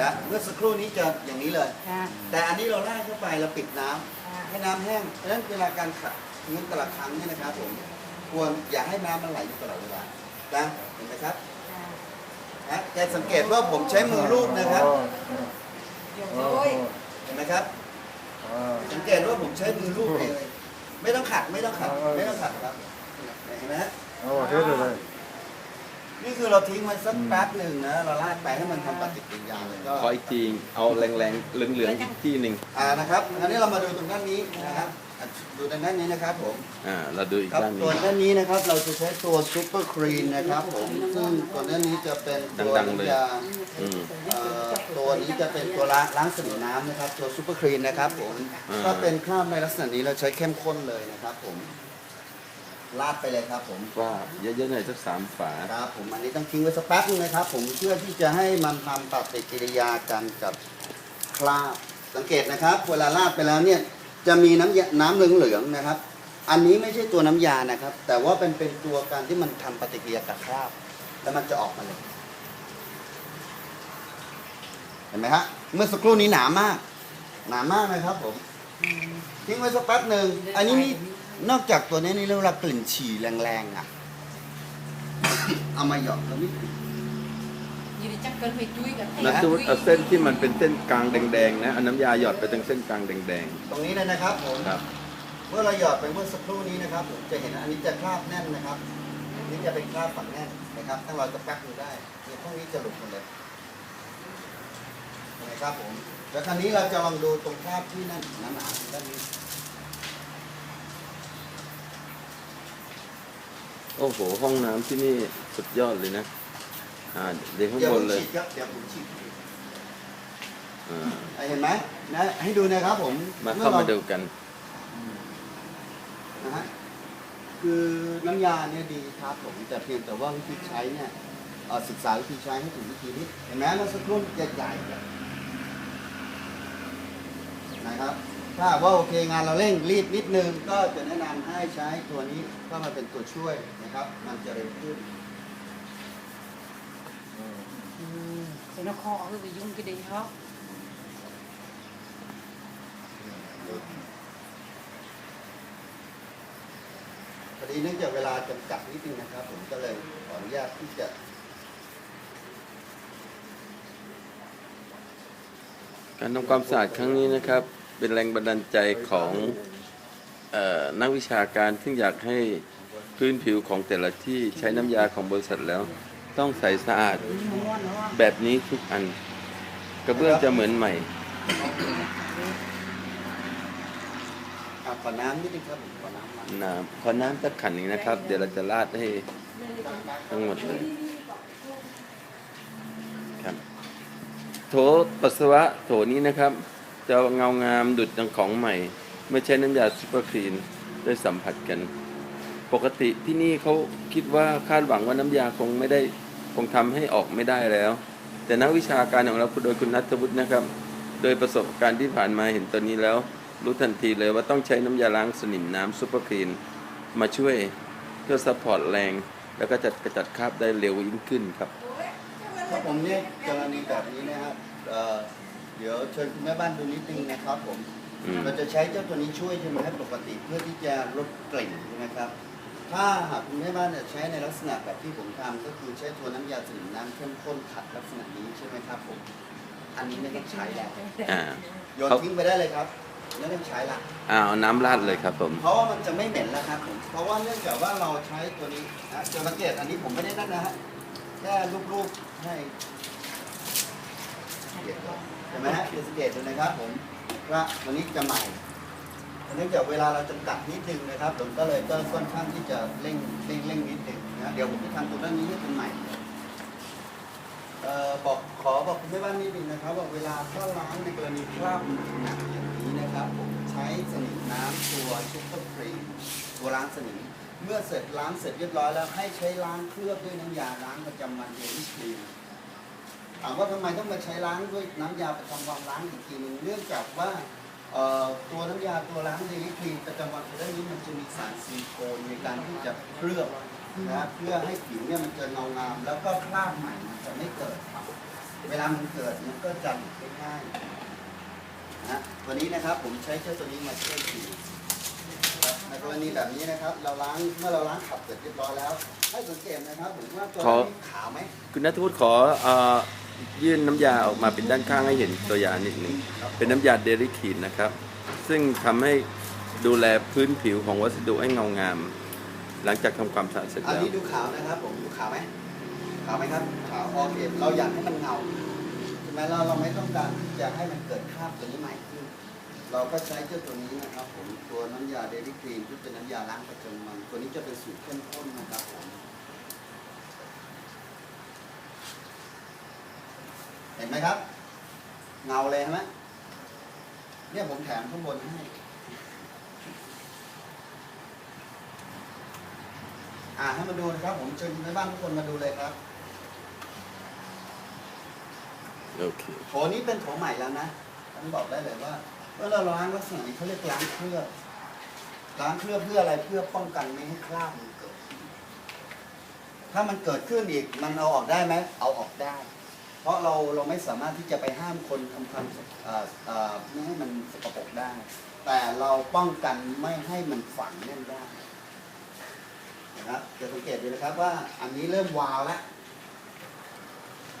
นะเมื่อสักครู่นี้จะอย่างนี้เลย ค่ะ แต่อันนี้เราลาดเข้าไปเราปิดน้ำ ค่ะ ให้น้ำแห้งเพราะฉะนั้นเวลาการขัดพื้นแต่ละครั้งเนี่ยนะครับผมควรอย่าให้น้ำมันไหลอยู่ตลอดเวลานะเห็นไหมครับ ค่ะ นะแต่สังเกตว่าผมใช้มือรูปนะครับ เดี๋ยวโอ้ย เห็นไหมครับ สังเกตว่าผมใช้มือรูปเลยไม่ต้องขัดไม่ต้องขัดไม่ต้องขัดครับเห็นไหมฮะ 어, 그래도 돼. นี่คือเราทิ้งมันสักแป๊บหนึ่งนะ เราลาดไปให้มันทำปฏิกิริยาเลยก็ขออีกทีเอาแรงๆเหลืองๆอีกที่หนึ่งอ่านะครับอันนี้เรามาดูตรงด้านนี้นะครับอะดูตรงด้านนี้นะครับผมอ่าเราดูอีกครับด้านหนึตัวงด้านนี้นะครับเราจะใช้ตัวซูเปอร์ครีนนะครับผมซึ่งตัวด้านนี้จะเป็นตัวดังๆเลยน้ำยาอืม เอ่อตัวนี้จะเป็นตัวล้างล้างสนิมน้ำนะครับ ตัวซูเปอร์ครีนนะครับผมอ่า ถ้าเป็นคราบในลักษณะนี้เราใช้เข้มข้นเลยนะครับผม ลาดไปเลยครับผมว่าเยอะๆหน่อยสักสามฝาครับผมอันนี้ต้องทิ้งไว้สักแป๊บนึงนะครับ ผมเพื่อที่จะให้มันทำปฏิกิริยากันกับคราบสังเกตนะครับเวลาลาดไปแล้วเนี่ยจะมีน้ำยาน้ำเหลืองๆนะครับ อันนี้ไม่ใช่ตัวน้ำยานะครับ แต่ว่าเป็นเป็นตัวการที่มันทำปฏิกิริยากับคราบ แล้วมันจะออกมาเลยเห็นไหมฮะเมื่อสักครู่นี้หนามาก หนามากนะครับผมทิ้งไว้สักแป๊บหนึ่งอันนี้ นี่นอกจากตัวนี้นี่เรียกว่ากลิ่นฉี่แรงๆอะ เอามาหยอกแล้วนี่ยืนจักเกินไปจุ้ยกับนัทวุฒิเอาเส้นที่มันเป็นเส้นกลางแดงๆนะเอาน้ำยาหยอดไปตรงเส้นกลางแดงตรงนี้เลยนะครับผม ๆครับ เมื่อเราหยอดไปเมื่อสักครู่นี้นะครับผมจะเห็นอันนี้จะคราบแน่นนะครับอันนี้จะเป็นคราบฝังแน่นนะครับถ้าเราจะแป๊กดูได้เนี่ยพวกนี้จะหลุดหมดเลยเห็นไหมครับผมแล้วคราวนี้เราจะลองดูตรงคราบที่นั่นหนาๆด้านนี้ โอ้โห ห้องน้ำที่นี่สุดยอดเลยนะ อ่าเดี๋ยวข้างเดี๋ยวบผนมเลยฉีดครับเดี๋ยวผมฉีดอ่าเห็นไหมนะให้ดูนะครับผมมาเข้ามาดูกัน นะฮะคือน้ำยาเนี่ยดีครับผมแต่เพียงแต่ว่าวิธีใช้เนี่ยเอ่อศึกษาวิธีใช้ให้ถูกวิธีนิดเห็นไหมเมื่อสักครู่ใหญ่ๆเนี่ยนะครับ ถ้าหากว่าโอเคงานเราเร่งรีบนิดนึง ก็จะแนะนำให้ใช้ตัวนี้เข้ามาเป็นตัวช่วยนะครับ มันจะเร็วขึ้นเสนคอคือไปยุ่งกันดีเขาพอดีเนื่องจากเวลาจำกัดนิดนึงนะครับ ผมก็เลยขออนุญาตที่จะการทำความสะอาดครั้งนี้นะครับ เป็นแรงบันดาลใจของเออนักวิชาการที่อยากให้พื้นผิวของแต่ละที่ใช้น้ำยาของบริษัทแล้ว ต้องใสสะอาดม้วนเนาะแบบนี้ทุกอัน กระเบื้องจะเหมือนใหม่อะขอน้ำนิดนึงครับผมขอน้ำมาน้ำขอน้ำสักขันหนึ่งนะครับ เดี๋ยวเราจะราดให้ทั้งหมดเลยครับ โถปัสสาวะโถนี้นะครับ จะเงางามดุดดังของใหม่ เมื่อใช้น้ำยาซูเปอร์คลีนได้สัมผัสกัน ปกติที่นี่เขาคิดว่าคาดหวังว่าน้ำยาคงไม่ได้คงทำให้ออกไม่ได้แล้ว แต่นักวิชาการของเราโดยคุณนัทวุฒินะครับ โดยประสบการณ์ที่ผ่านมาเห็นตัวนี้แล้ว รู้ทันทีเลยว่าต้องใช้น้ำยาล้างสนิมน้ำซูเปอร์คลีนมาช่วยเพื่อซัพพอร์ตแรง แล้วก็จัดกระจัดคราบได้เร็วยิ่งขึ้นครับครับผมเนี่ยกรณีแบบนี้นะครับ เอ่อเดี๋ยวเชิญคุณแม่บ้านดูนิดนึงนะครับผม อืม เราจะใช้เจ้าตัวนี้ช่วยใช่ไหมครับปกติเพื่อที่จะลดกลิ่นใช่ไหมครับ ถ้าหากคุณแม่บ้านเนี่ยใช้ในลักษณะแบบที่ผมทำก็คือใช้ตัวน้ำยาสนิมน้ำเข้มข้นขัดลักษณะนี้ใช่ไหมครับผม อันนี้ไม่ต้องใช้แล้วอ่า โยนทิ้งไปได้เลยครับไม่ต้องใช้ละ อ่าเอาน้ำราดเลยครับผม เพราะว่ามันจะไม่เหม็นแล้วครับผม เพราะว่าเนื่องจากว่าเราใช้ตัวนี้นะจะสังเกตอันนี้ผมไม่ได้นั่นนะฮะ แค่ลูบๆให้เห็นไหมฮะจะสังเกตนะครับผมว่าวันนี้จะใหม่เนื่องจากเวลาเราจำกัดนิดนึงนะครับผมก็เลยก็ค่อนข้างที่จะเร่งเร่งเร่งนิดนึงนะเดี๋ยวผมจะทำตัวด้านนี้ให้เป็นใหม่เอ่อบอกขอบอกคุณแม่บ้านนิดนึงนะครับว่าเวลาถ้าล้างในกรณีคราบหนักอย่างนี้นะครับผมใช้สนิมน้ำตัวซุปเปอร์ครีมตัวล้างสนิมเมื่อเสร็จล้างเสร็จเรียบร้อยแล้วให้ใช้ล้างเคลือบด้วยน้ำยาล้างประจำวันเดลิสครีม ถามว่าทำไมต้องมาใช้ล้างด้วยน้ำยาประจำวันล้างอีกทีหนึงเนื่องจากว่าตัวน้ำยาตัวล้างเดลิครีมประจำวันตัวนี้มันจะมีสารซิลิโคนในการที่จะเคลือบนะเพื่อให้ผิวเนี่ยมันจะเงางาม แล้วก็คราบใหม่มันจะไม่เกิดครับเวลามันเกิดมันก็จำได้ง่ายนะตัวนี้นะครับผมใช้เชือกตัวนี้มาช่วยขี่ครับในกรณีแบบนี้นะครับ เราล้างเมื่อเราล้างขับเสร็จเรียบร้อยแล้วให้สังเกตนะครับผมว่าตัวนี้ขาวไหมคุณนัทวุฒิขออ ยื่นน้ำยาออกมาเป็นด้านข้างให้เห็นตัวยานิดหนึ่งเป็นน้ำยาเดริคีนนะครับ ซึ่งทำให้ดูแลพื้นผิวของวัสดุให้เงางาม หลังจากทำความสะอาดเสร็จอันแล้ว นี้ดูขาวนะครับผมดูขาวไหมขาวไหมครับขาวโอเคเราอยากให้มันเงาใช่ไหมเราเราไม่ต้องการที่จะให้มันเกิดคราบตัวนี้ใหม่ขึ้นเราก็ใช้เจ้าตัวนี้นะครับ ผมตัวน้ำยาเดลิครีนที่เป็นน้ำยาล้างประจำวันตัวนี้จะเป็นสูตรเข้มข้นนะครับผม ห็นไหมครับ เงาเลยใช่ไหมเนี่ยผมแถมข้างบนให้อ่าให้มาดูนะครับ ผมเชิญในบ้านทุกคนมาดูเลยครับโอเคโถนี้เป็นโถใหม่แล้วนะต้องบอกได้เลยว่าเมื่อเราล้างลักษณะนี้เขาเรียกล้างเคลือบล้างเคลือบเพื่ออะไรเพื่อป้องกันไม่ให้คราบมันเกิด ถ้ามันเกิดขึ้นอีกมันเอาออกได้ไหมเอาออกได้ เพราะเราเราไม่สามารถที่จะไปห้ามคนทำความไม่ให้มันสกปรกได้ แต่เราป้องกันไม่ให้มันฝังแน่นได้นะครับจะสังเกตดูนะครับว่าอันนี้เริ่มวาวแล้ว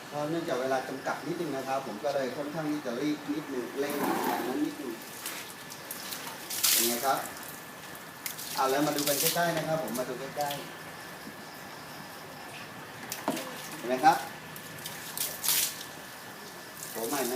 เพราะเนื่องจากเวลาจำกัดนิดนึงนะครับ ผมก็เลยค่อนข้างที่จะรีบนิดนึงเร่งแบบนั้นนิดนึงเป็นไงครับเอาแล้วมาดูกันใกล้ๆนะครับ ผมมาดูใกล้ๆเห็นไหมครับ โถใหม่ไห